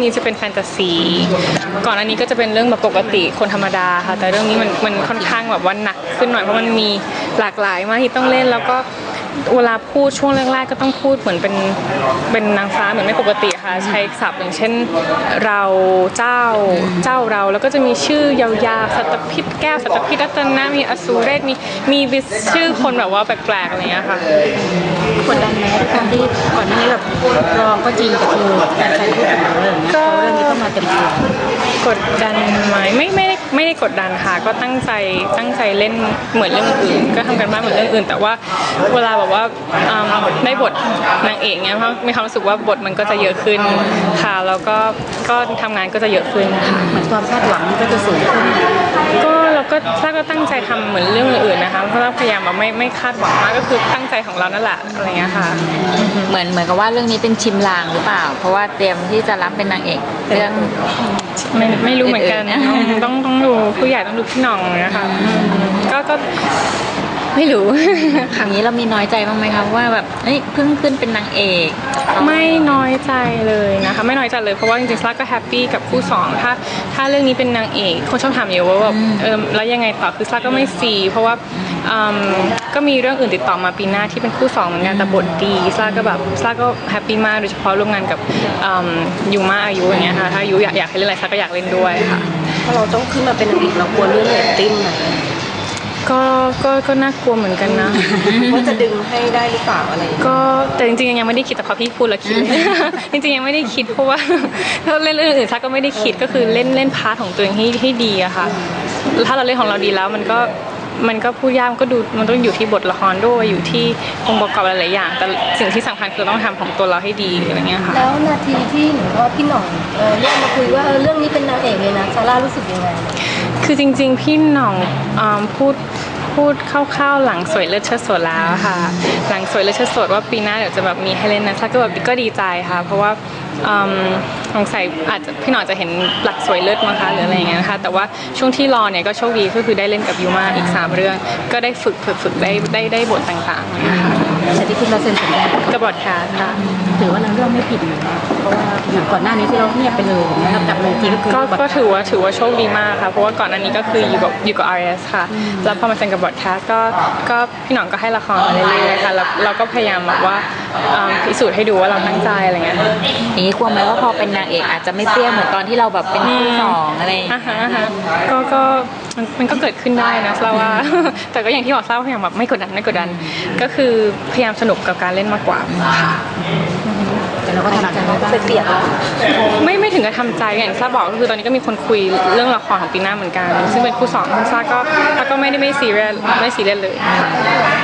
รื่องนี้จะเป็นแฟนตาซี ก่อนอันนี้ก็จะเป็นเรื่องแบบปกติคนธรรมดาค่ะ แต่เรื่องนี้มันมันค่อนข้างแบบว่าหนักขึ้นหน่อยเพราะมันมีหลากหลายมากที่ต้องเล่นแล้วก็เวลาพูดช่วงแรกๆก็ต้องพูดเหมือนเป็นเป็นนางฟ้าเหมือนไม่ปกติค่ะ ใช้ศัพท์อย่างเช่นเราเจ้าเจ้าเราแล้วก็จะมีชื่อยาวๆสัตพิษแก้วสัตพิษรัตนะมีอสูรเรศมีมีชื่อคนแบบว่าแปลกๆอะไรอย่างเงี้ยค่ะกดดันไหมตอนที่ก่อนหน้านี้แบบรองก็จริงแต่คือการใช้พูดถึงเรื่องเนี้ย ก็เรื่องนี้ก็มาเต็มตัวกดดันไหมไม่ไม่ได้ไม่ได้กดดันค่ะ ก็ตั้งใจตั้งใจเล่นเหมือนเรื่องอื่น ก็ทำกันบ้านเหมือนเรื่องอื่น แต่ว่าเวลาแบบว่าอืมได้บทนางเอกเนี้ยเพราะมีความรู้สึกว่าบทมันก็จะเยอะขึ้นค่ะ แล้วก็ก็ทำงานก็จะเยอะขึ้นค่ะเหมือนความคาดหวังก็จะสูงขึ้น ถ้าก็ตั้งใจทำเหมือนเรื่องอื่นๆนะคะเพราะเราพยายามแบบไม่ไม่คาดหวังมากก็คือตั้งใจของเรานั่นแหละอะไรเงี้ยค่ะ เหมือนเหมือนกับว่าเรื่องนี้เป็นชิมลางหรือเปล่า เพราะว่าเตรียมที่จะรับเป็นนางเอกเรื่องไม่ไม่รู้เหมือนกันอื่นๆต้องต้องต้องดูผู้ใหญ่ต้องดูพี่หน้องนะคะก็ก็ ไม่รู้อย่างนี้เรามีน้อยใจบ้างไหมคะว่าแบบเอ้ยเพิ่งขึ้นเป็นนางเอกไม่น้อยใจเลยนะคะไม่น้อยใจเลยเพราะว่าจริงๆซาก็แฮปปี้กับคู่สองถ้าถ้าเรื่องนี้เป็นนางเอกคนชอบถามเยอะว่าแบบเออแล้วยังไงต่อคือซาก็ไม่ซีเพราะว่าอืมก็มีเรื่องอื่นติดต่อมาปีหน้าที่เป็นคู่สองเหมือนกันแต่บทดีซาก็แบบซาก็แฮปปี้มากโดยเฉพาะร่วมงานกับอืมยูมาอายุอย่างเงี้ยค่ะถ้าอายุอยากอยากให้เล่นอะไรซาก็อยากเล่นด้วยค่ะ ถ้าเราต้องขึ้นมาเป็นนางเอกเรากลัวเรื่องเรตติ้งไหม ก็ก็ก็น่ากลัวเหมือนกันนะ ว่าจะดึงให้ได้หรือเปล่าอะไรอย่างเงี้ยก็แต่จริงๆยังไม่ได้คิดแต่พอพี่พูดแล้วคิด จริงๆยังไม่ได้คิดเพราะว่าถ้าเล่นเรื่องอื่นซักก็ไม่ได้คิดก็คือเล่นเล่นพาร์ทของตัวเองให้ให้ดีอะค่ะ ถ้าเราเล่นของเราดีแล้วมันก็ มันก็พูดยากมันก็ดูมันต้องอยู่ที่บทละครด้วยอยู่ที่องค์ประกอบหลายๆอย่าง แต่สิ่งที่สำคัญคือต้องทำของตัวเราให้ดีอะไรเงี้ยค่ะ แล้วนาทีที่หนูว่าพี่หน่องเออเรียกมาคุยว่าเออเรื่องนี้เป็นนางเอกเลยนะซาร่ารู้สึกยังไงคือจริงๆ พี่หน่องอมพูดพูดคร่าวๆหลังสวยเลือดเชิดสดแล้วค่ะ หลังสวยเลือดเชิดสดว่าปีหน้าเดี๋ยวจะแบบมีให้เล่นนะซักก็แบบก็ดีใจค่ะ เพราะว่าอืมสงสัยอาจจะพี่หน่องจะเห็นหลักสวยเลือดมั้งคะหรืออะไรอย่างเงี้ยนะคะแต่ว่าช่วงที่รอเนี่ยก็โชคดีก็คือได้เล่นกับยูมาอีก 3 เรื่อง ก็ได้ฝึกฝึกฝึกได้ได้ได้บทต่างๆนะคะแต่ที่คุณมาเซ็นสัญญากับบทแคสค่ะถือว่าเราเรื่องไม่ผิดอยู่นะเพราะว่าอย่างก่อนหน้านี้ที่เราเงียบไปเลยอย่างเงี้ยกลับมาอีกทีก็คือก็แบบก็ถือว่าถือว่าโชคดีมากค่ะเพราะว่าก่อนอันนี้ก็คืออยู่กับอยู่กับ RS ค่ะแล้วพอมาเซ็นกับบอดแคสก็ก็พี่หน่องก็ให้ละครมาเรื่อยๆค่ะแล้วเราก็พยายามแบบว่าอ่า พิสูจน์ให้ดูว่าเราตั้งใจอะไรเงี้ยอย่างนี้กลัวไหมว่าพอเป็นนางเอกอาจจะไม่เปรี้ยวเหมือนตอนที่เราแบบเป็นคู่สองอะไรอย่างเงี้ยอ่าฮะอ่าฮะก็ก็มันมันก็เกิดขึ้นได้นะเราว่า แต่ก็อย่างที่บอกเล่าพยายามแบบไม่กดดันไม่กดดัน ก็คือพยายามสนุกกับการเล่นมากกว่าค่ะแต่เราก็ทำใจไว้บ้างเปียกๆแล้วไม่ไม่ถึงกับทำใจอย่างที่ซาบอกก็คือตอนนี้ก็มีคนคุยเรื่องละครของปีหน้าเหมือนกัน ซึ่งเป็นคู่สองซาก็ซาก็ ไม่ได้ไม่ซีเรียสไม่ซีเรียสเลย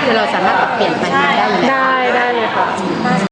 คือเราสามารถปรับเปลี่ยนไปได้อล้ได้ได้เลยค่ะ